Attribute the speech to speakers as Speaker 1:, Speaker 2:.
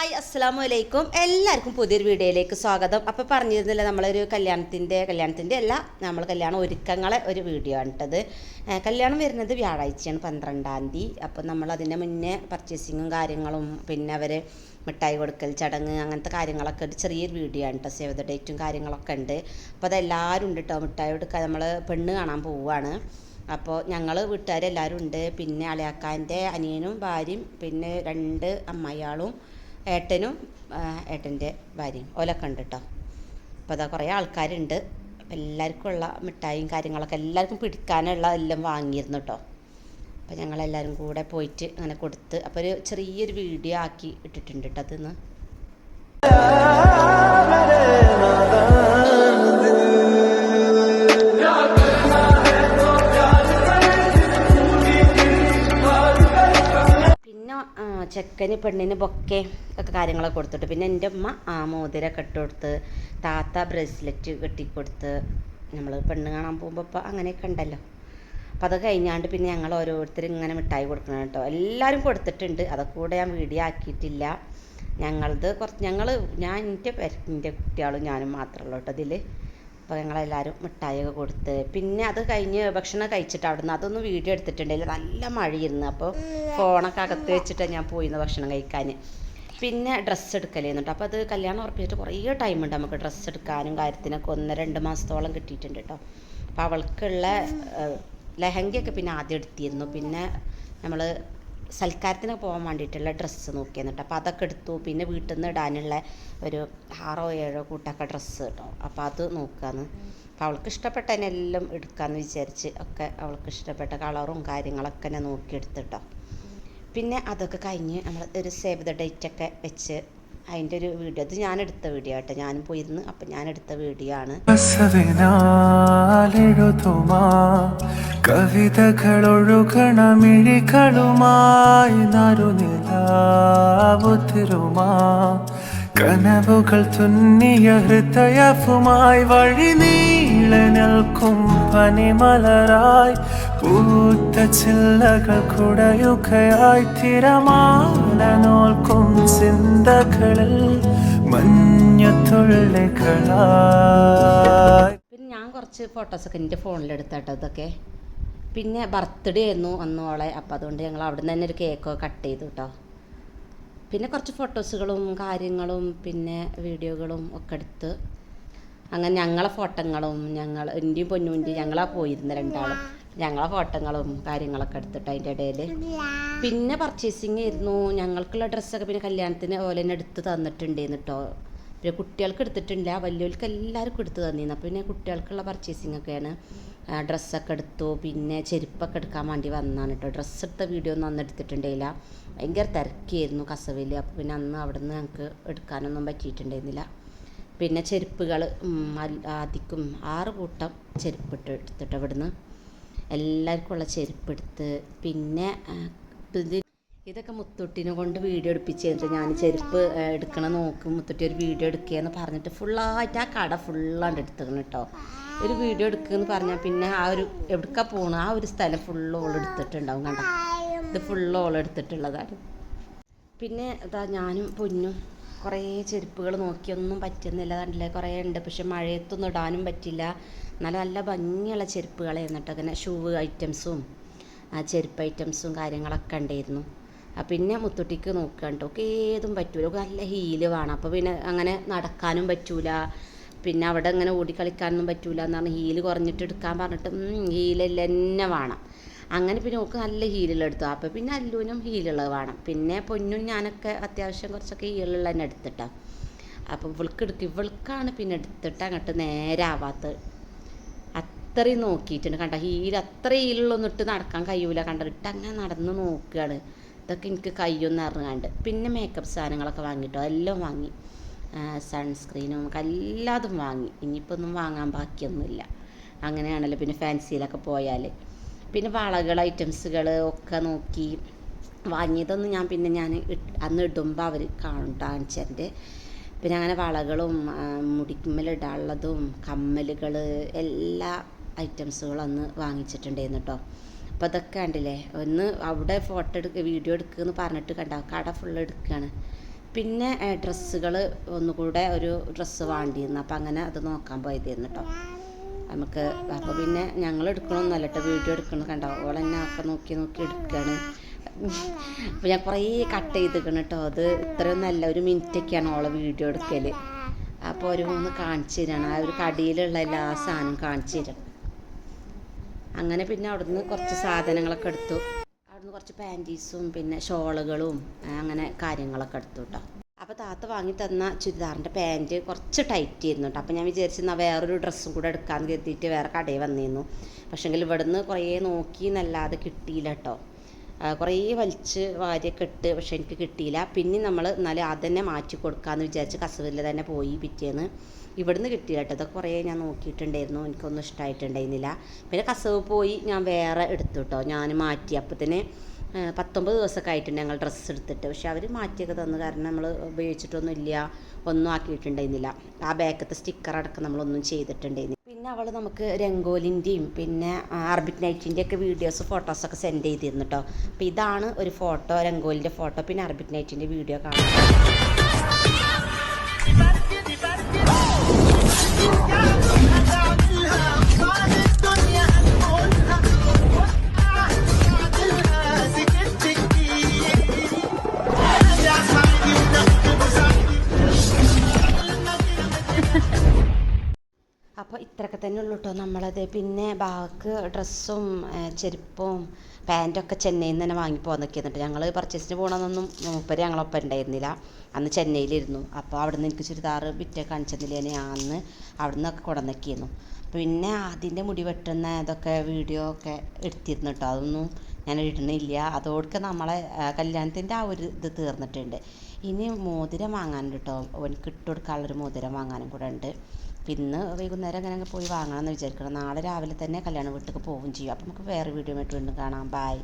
Speaker 1: Hi അസ്സാം വലൈക്കും എല്ലാവർക്കും പുതിയൊരു വീഡിയോയിലേക്ക് സ്വാഗതം. അപ്പോൾ പറഞ്ഞിരുന്നില്ല നമ്മളൊരു കല്യാണത്തിന്റെ കല്യാണത്തിന്റെ അല്ല നമ്മൾ കല്യാണ ഒരുക്കങ്ങളെ ഒരു വീഡിയോ ആണ് ഇട്ടത് കല്യാണം വരുന്നത് വ്യാഴാഴ്ചയാണ് പന്ത്രണ്ടാം തീയതി. അപ്പോൾ നമ്മൾ അതിന്റെ മുന്നേ പർച്ചേസിങ്ങും കാര്യങ്ങളും പിന്നെ അവർ മിഠായി കൊടുക്കൽ ചടങ്ങ് അങ്ങനത്തെ കാര്യങ്ങളൊക്കെ ഉണ്ട് ചെറിയൊരു വീഡിയോ ആണ് കേട്ടോ സേവ് ദ ഡേറ്റും കാര്യങ്ങളൊക്കെ ഉണ്ട്. അപ്പോൾ അതെല്ലാവരും ഉണ്ട് കേട്ടോ മിഠായി കൊടുക്കാൻ നമ്മൾ പെണ്ണ് കാണാൻ പോവുകയാണ് അപ്പോൾ ഞങ്ങൾ വീട്ടുകാരെല്ലാവരും ഉണ്ട്. പിന്നെ അളയാക്കാന്റെ അനിയനും ഭാര്യയും പിന്നെ രണ്ട് അമ്മയാളും ഏട്ടനും ഏട്ടന്റെ ഭാര്യയും. ഓലൊക്കെ ഉണ്ട് കേട്ടോ അപ്പോൾ അതാ കുറേ ആൾക്കാരുണ്ട്. എല്ലാവർക്കും ഉള്ള മിഠായിയും കാര്യങ്ങളൊക്കെ എല്ലാവർക്കും പിടിക്കാനുള്ള എല്ലാം വാങ്ങിയിരുന്നു കേട്ടോ അപ്പോൾ ഞങ്ങളെല്ലാവരും കൂടെ പോയിട്ട് അങ്ങനെ കൊടുത്ത് അപ്പോൾ ഒരു ചെറിയൊരു വീഡിയോ ആക്കി ഇട്ടിട്ടുണ്ട് കേട്ടോ അതിന്ന്. ചെക്കന് പെണ്ണിന് ബൊക്കെ ഒക്കെ കാര്യങ്ങളൊക്കെ കൊടുത്തിട്ട്. പിന്നെ എന്റെ ഉമ്മ ആ മോതിരൊക്കെ ഇട്ട് കൊടുത്ത് താത്ത ബ്രേസ്ലെറ്റ് കെട്ടിക്കൊടുത്ത് നമ്മൾ പെണ്ണ് കാണാൻ പോകുമ്പോൾ ഇപ്പോൾ അങ്ങനെയൊക്കെ ഉണ്ടല്ലോ. അപ്പം അത് കഴിഞ്ഞാണ്ട് പിന്നെ ഞങ്ങൾ ഓരോരുത്തരും ഇങ്ങനെ മിഠായി കൊടുക്കണം കേട്ടോ എല്ലാവരും കൊടുത്തിട്ടുണ്ട്. അതൊക്കെ കൂടെ ഞാൻ വീഡിയോ ആക്കിയിട്ടില്ല. ഞങ്ങളത് കുറച്ച് ഞങ്ങൾ ഞാൻ എന്റെ എന്റെ കുട്ടികളും ഞാനും മാത്രമേ ഉള്ളൂ കേട്ടോ ഇതിൽ അപ്പോൾ ഞങ്ങളെല്ലാവരും മിഠായിയൊക്കെ കൊടുത്ത്. പിന്നെ അത് കഴിഞ്ഞ് ഭക്ഷണം കഴിച്ചിട്ട് അവിടുന്ന് അതൊന്നും വീഡിയോ എടുത്തിട്ടുണ്ടായില്ല നല്ല മഴയിരുന്നു അപ്പോൾ ഫോണൊക്കെ അകത്ത് വെച്ചിട്ടാണ് ഞാൻ പോയിരുന്നു ഭക്ഷണം കഴിക്കാൻ പിന്നെ ഡ്രസ്സ് എടുക്കലേന്ന് കേട്ടോ അപ്പോൾ അത് കല്യാണം ഉറപ്പിച്ചിട്ട് കുറേ ടൈം ഉണ്ട് നമുക്ക് ഡ്രസ്സ് എടുക്കാനും കാര്യത്തിനൊക്കെ. ഒന്ന് രണ്ട് മാസത്തോളം കിട്ടിയിട്ടുണ്ട് കേട്ടോ അപ്പോൾ അവൾക്കുള്ള ലെഹങ്കയൊക്കെ പിന്നെ ആദ്യം എടുത്തിരുന്നു. പിന്നെ നമ്മൾ സൽക്കാരത്തിന് പോകാൻ വേണ്ടിയിട്ടുള്ള ഡ്രസ്സ് നോക്കിയെന്ന് കേട്ടോ അപ്പോൾ അതൊക്കെ എടുത്തു. പിന്നെ വീട്ടിൽ നിന്ന് ഇടാനുള്ള ഒരു ആറോ ഏഴോ കൂട്ടൊക്കെ ഡ്രസ്സ് കേട്ടോ അപ്പോൾ അത് നോക്കാന്ന്. അപ്പോൾ അവൾക്ക് ഇഷ്ടപ്പെട്ടതിനെല്ലാം എടുക്കാമെന്ന് വിചാരിച്ച് ഒക്കെ അവൾക്ക് ഇഷ്ടപ്പെട്ട കളറും കാര്യങ്ങളൊക്കെ ഞാൻ നോക്കിയെടുത്തിട്ടോ. പിന്നെ അതൊക്കെ കഴിഞ്ഞ് നമ്മൾ ഒരു സേവ് ദ ഡേറ്റ് ഒക്കെ വെച്ച് അതിന്റെ ഒരു വീഡിയോ. അത് ഞാൻ എടുത്ത വീഡിയോ ആട്ടെ. ഞാനും പോയിരുന്നു. അപ്പം ഞാൻ എടുത്ത വീഡിയോ ആണ്.
Speaker 2: ബസവിനാലെഴുതുമാ കവിതകളൊഴുകണ മിഴികളുമായി നറുനിലാവുതിരുമാ കനവുകൾ തുന്നിയ ഹൃദയവുമായി വഴി നീള നിൽക്കും പനിമലരായി. പൂത്ത ചില്ലകൾ കുടയുകയായി തിരമാല നോൽക്കും ചിന്തകളിൽ മഞ്ഞത്തുള്ളികളായി
Speaker 1: പിന്നെ ഞാൻ കുറച്ച് ഫോട്ടോസൊക്കെ എന്റെ ഫോണിലെടുത്തട്ടോ ഇതൊക്കെ. പിന്നെ ബർത്ത്ഡേ ആയിരുന്നു അന്നോളെ അപ്പം അതുകൊണ്ട് ഞങ്ങൾ അവിടെ നിന്ന് തന്നെ ഒരു കേക്കൊക്കെ കട്ട് ചെയ്തു കേട്ടോ. പിന്നെ കുറച്ച് ഫോട്ടോസുകളും കാര്യങ്ങളും പിന്നെ വീഡിയോകളും ഒക്കെ എടുത്ത് അങ്ങനെ ഞങ്ങളെ ഫോട്ടോകളും ഞങ്ങൾ എന്റെയും പൊന്നൂന്റെയും ഞങ്ങളാ പോയിരുന്ന രണ്ടാളും. ഞങ്ങളെ ഫോട്ടോകളും കാര്യങ്ങളൊക്കെ എടുത്തിട്ട് അതിന്റെ ഇടയിൽ. പിന്നെ പർച്ചേസിങ് ആയിരുന്നു. ഞങ്ങൾക്കുള്ള ഡ്രസ്സൊക്കെ പിന്നെ കല്യാണത്തിന് ഓലെ തന്നെ എടുത്ത് തന്നിട്ടുണ്ടായിരുന്നു കേട്ടോ പിന്നെ കുട്ടികൾക്ക് എടുത്തിട്ടില്ല. വലിയവർക്ക് എല്ലാവർക്കും എടുത്ത് തന്നിരുന്നു. അപ്പോൾ പിന്നെ കുട്ടികൾക്കുള്ള പർച്ചേസിങ് ഒക്കെയാണ് ഡ്രസ്സൊക്കെ എടുത്തു. പിന്നെ ചെരുപ്പൊക്കെ എടുക്കാൻ വേണ്ടി വന്നാണ് കേട്ടോ ഡ്രസ്സ് എടുത്ത വീഡിയോ ഒന്നും അന്ന് എടുത്തിട്ടുണ്ടായില്ല. ഭയങ്കര തിരക്കിയായിരുന്നു കസവിൽ അപ്പോൾ പിന്നെ അന്ന് അവിടെ നിന്ന് ഞങ്ങൾക്ക് എടുക്കാനൊന്നും പറ്റിയിട്ടുണ്ടായിരുന്നില്ല. പിന്നെ ചെരുപ്പുകൾ ആദ്യക്കും ആറ് കൂട്ടം ചെരുപ്പിട്ട് എടുത്തിട്ട് ഇവിടുന്ന് എല്ലാവർക്കും ഉള്ള ചെരുപ്പെടുത്ത് പിന്നെ ഇത് ഇതൊക്കെ മുത്തുട്ടിനെ കൊണ്ട് വീഡിയോ എടുപ്പിച്ച് കഴിഞ്ഞിട്ട് ഞാൻ ചെരുപ്പ് എടുക്കണ നോക്കും മുത്തുട്ടി ഒരു വീഡിയോ എടുക്കുകയെന്ന് പറഞ്ഞിട്ട് ഫുള്ളായിട്ട് ആ കട ഫുള്ളാണ്ട് എടുത്തേക്കണം കേട്ടോ ഒരു വീഡിയോ എടുക്കുകയെന്ന് പറഞ്ഞാൽ പിന്നെ ആ ഒരു എവിടേക്കാ പോകണം ആ ഒരു സ്ഥലം ഫുള്ള് ഓൾ എടുത്തിട്ടുണ്ടാവും കണ്ട? ഇത് ഫുള്ള് ഓൾ എടുത്തിട്ടുള്ളതാണ്. പിന്നെ ഇതാ ഞാനും പൊന്നും കുറേ ചെരുപ്പുകൾ നോക്കിയൊന്നും പറ്റുന്നില്ല. കണ്ടില്ലേ? കുറേ ഉണ്ട്. പക്ഷെ മഴയത്തൊന്നും ഇടാനും പറ്റില്ല. നല്ല നല്ല ഭംഗിയുള്ള ചെരുപ്പുകളായിരുന്നു കേട്ടോ. അങ്ങനെ ഷൂ ഐറ്റംസും ആ ചെരുപ്പ് ഐറ്റംസും കാര്യങ്ങളൊക്കെ ഉണ്ടായിരുന്നു. പിന്നെ മുത്തുട്ടിക്ക് നോക്കുക കേട്ടോ. ഏതും പറ്റൂല. നല്ല ഹീൽ വേണം. അപ്പോൾ പിന്നെ അങ്ങനെ നടക്കാനും പറ്റൂല. പിന്നെ അവിടെ ഇങ്ങനെ ഓടിക്കളിക്കാനൊന്നും പറ്റൂല എന്ന് പറഞ്ഞാൽ ഹീൽ കുറഞ്ഞിട്ട് എടുക്കാൻ പറഞ്ഞിട്ട് ഹീലെല്ലാം തന്നെ വേണം. അങ്ങനെ പിന്നെ ഓക്ക് നല്ല ഹീലുള്ള എടുത്തു. അപ്പോൾ പിന്നെ അല്ലുവിനും ഹീലുള്ളത് വേണം. പിന്നെ പൊന്നും ഞാനൊക്കെ അത്യാവശ്യം കുറച്ചൊക്കെ ഹീലുള്ള തന്നെ എടുത്തിട്ടാ. അപ്പോൾ ഇവൾക്ക് എടുക്കും ഇവൾക്കാണ് പിന്നെ എടുത്തിട്ട് അങ്ങോട്ട് നേരെ ആവാത്തത്. അത്രയും നോക്കിയിട്ടുണ്ട്. കണ്ട? ഹീൽ അത്ര ഹീലുള്ളൊന്നും ഇട്ട് നടക്കാൻ കഴിയൂല. കണ്ട? ഇട്ട് അങ്ങനെ നടന്ന് നോക്കുകയാണ് ഇതൊക്കെ എനിക്ക് കയ്യൊന്നും അറിഞ്ഞാണ്ട്. പിന്നെ മേക്കപ്പ് സാധനങ്ങളൊക്കെ വാങ്ങിട്ടോ. എല്ലാം വാങ്ങി. സൺസ്ക്രീനും എല്ലാതും വാങ്ങി. ഇനിയിപ്പോൾ ഒന്നും വാങ്ങാൻ ബാക്കിയൊന്നുമില്ല. അങ്ങനെയാണല്ലോ പിന്നെ ഫാൻസിയിലൊക്കെ പോയാൽ പിന്നെ വളകൾ ഐറ്റംസുകൾ ഒക്കെ നോക്കി വാങ്ങിയതൊന്നും ഞാൻ പിന്നെ ഞാൻ അന്ന് ഇടുമ്പോൾ അവർ കാണും പിന്നെ അങ്ങനെ വളകളും മുടിക്കുമ്മലിടാനുള്ളതും കമ്മലുകൾ എല്ലാ ഐറ്റംസുകളും അന്ന് വാങ്ങിച്ചിട്ടുണ്ടായിരുന്നു കേട്ടോ അപ്പോൾ അതൊക്കെ കണ്ടില്ലേ? ഒന്ന് അവിടെ ഫോട്ടോ എടുക്കുക വീഡിയോ എടുക്കുമെന്ന് പറഞ്ഞിട്ട് കണ്ട കട ഫുൾ എടുക്കുകയാണ് പിന്നെ ഡ്രസ്സുകൾ ഒന്നുകൂടെ ഒരു ഡ്രസ്സ് വേണ്ടിയിരുന്നു അപ്പം അങ്ങനെ അത് നോക്കാൻ പോയതായിരുന്നു കേട്ടോ നമുക്ക് അപ്പോൾ പിന്നെ ഞങ്ങൾ എടുക്കണമെന്നല്ല കേട്ടോ വീഡിയോ എടുക്കണം കണ്ടോ? ഓൾ എന്നെ ആകെ നോക്കി നോക്കി എടുക്കുകയാണ് അപ്പോൾ ഞാൻ കുറേ കട്ട് ചെയ്തിരിക്കണം കേട്ടോ അത് ഇത്രയും നല്ല ഒരു മിനിറ്റൊക്കെയാണ് ഓളെ വീഡിയോ എടുക്കൽ അപ്പോൾ ഒരു മൂന്ന് കാണിച്ചു തരണം. ആ ഒരു കടിയിലുള്ള എല്ലാ സാധനവും കാണിച്ചു തരണം അങ്ങനെ പിന്നെ അവിടുന്ന് കുറച്ച് സാധനങ്ങളൊക്കെ എടുത്തു. അവിടുന്ന് കുറച്ച് പാന്റീസും പിന്നെ ഷോളുകളും അങ്ങനെ കാര്യങ്ങളൊക്കെ എടുത്തു കേട്ടോ അപ്പോൾ താത്ത വാങ്ങി തന്ന ചുരിദാറിന്റെ പാന്റ് കുറച്ച് ടൈറ്റ് ആയിരുന്നു കേട്ടോ അപ്പോൾ ഞാൻ വിചാരിച്ചിരുന്ന വേറൊരു ഡ്രസ്സും കൂടെ എടുക്കാമെന്ന് കരുതിയിട്ട് വേറെ കടയിൽ വന്നിരുന്നു പക്ഷേങ്കിൽ ഇവിടുന്ന് കുറേ നോക്കി എന്നല്ലാതെ കിട്ടിയില്ല കേട്ടോ കുറേ വലിച്ച് വാരിയൊക്കെ ഇട്ട് പക്ഷെ എനിക്ക് കിട്ടിയില്ല. പിന്നെ നമ്മൾ എന്നാലും അത് തന്നെ മാറ്റി കൊടുക്കാമെന്ന് വിചാരിച്ച് കസവിൽ തന്നെ പോയി പിറ്റേന്ന്. ഇവിടുന്ന് കിട്ടിയില്ല കേട്ടോ ഇതൊക്കെ കുറേ ഞാൻ നോക്കിയിട്ടുണ്ടായിരുന്നു. എനിക്കൊന്നും ഇഷ്ടമായിട്ടുണ്ടായിരുന്നില്ല പിന്നെ കസവ് പോയി ഞാൻ വേറെ എടുത്തു കേട്ടോ ഞാൻ മാറ്റി. അപ്പത്തിന് പത്തൊമ്പത് ദിവസമൊക്കെ ആയിട്ടുണ്ട് ഞങ്ങൾ ഡ്രസ്സ് എടുത്തിട്ട്. പക്ഷെ അവർ മാറ്റിയൊക്കെ തന്നു. കാരണം നമ്മൾ ഉപയോഗിച്ചിട്ടൊന്നും ഇല്ല ഒന്നും ആക്കിയിട്ടുണ്ടായിരുന്നില്ല. ആ ബാക്കത്തെ സ്റ്റിക്കർ അടക്കം നമ്മളൊന്നും ചെയ്തിട്ടുണ്ടായിരുന്നില്ല. പിന്നെ അവൾ നമുക്ക് രംഗോലിന്റെയും പിന്നെ ആർബിറ്റ് നൈറ്റിന്റെ ഒക്കെ വീഡിയോസ് ഫോട്ടോസൊക്കെ സെൻഡ് ചെയ്തിരുന്നു കേട്ടോ അപ്പോൾ ഇതാണ് ഒരു ഫോട്ടോ രംഗോലിന്റെ ഫോട്ടോ പിന്നെ അർബിറ്റ് നൈറ്റിന്റെ വീഡിയോ കാണാം. ഇത്രയൊക്കെ തന്നെ ഉള്ളൂ കേട്ടോ നമ്മളത്. പിന്നെ ബാക്ക് ഡ്രസ്സും ചെരുപ്പും പാന്റൊക്കെ ചെന്നൈയിൽ നിന്ന് തന്നെ വാങ്ങി പോകാന്നൊക്കെ എന്നിട്ട് ഞങ്ങൾ പർച്ചേസിന് പോകണമെന്നൊന്നും മൂപ്പര് ഞങ്ങളൊപ്പം ഉണ്ടായിരുന്നില്ല. അന്ന് ചെന്നൈയിലിരുന്നു. അപ്പോൾ അവിടെ നിന്ന് എനിക്ക് ചുരിദാർ ബിറ്റേ കാണിച്ചെന്നില്ല. ഞാൻ അന്ന് അവിടെ നിന്നൊക്കെ കൊണ്ടുവന്നൊക്കെയായിരുന്നു പിന്നെ അതിന്റെ മുടി വെട്ടുന്ന ഇതൊക്കെ വീഡിയോ ഒക്കെ എടുത്തിരുന്നു കേട്ടോ അതൊന്നും ഞാൻ ഇടുന്നില്ല. അതോടൊക്കെ നമ്മളെ കല്യാണത്തിന്റെ ആ ഒരു ഇത് തീർന്നിട്ടുണ്ട്. ഇനി മോതിരം വാങ്ങാനുണ്ട് കേട്ടോ അവനക്ക് ഇട്ട് കൊടുക്കാനുള്ളൊരു മോതിരം വാങ്ങാനും കൂടെ ഉണ്ട്. ഇന്ന് വൈകുന്നേരം അങ്ങനെ അങ്ങ് പോയി വാങ്ങണമെന്ന് വിചാരിക്കണം. നാളെ രാവിലെ തന്നെ കല്യാണ വീട്ടിലേക്ക് പോവുകയും ചെയ്യും. അപ്പോൾ നമുക്ക് വേറെ വീഡിയോ ആയിട്ട് വീണ്ടും കാണാം. ബായ്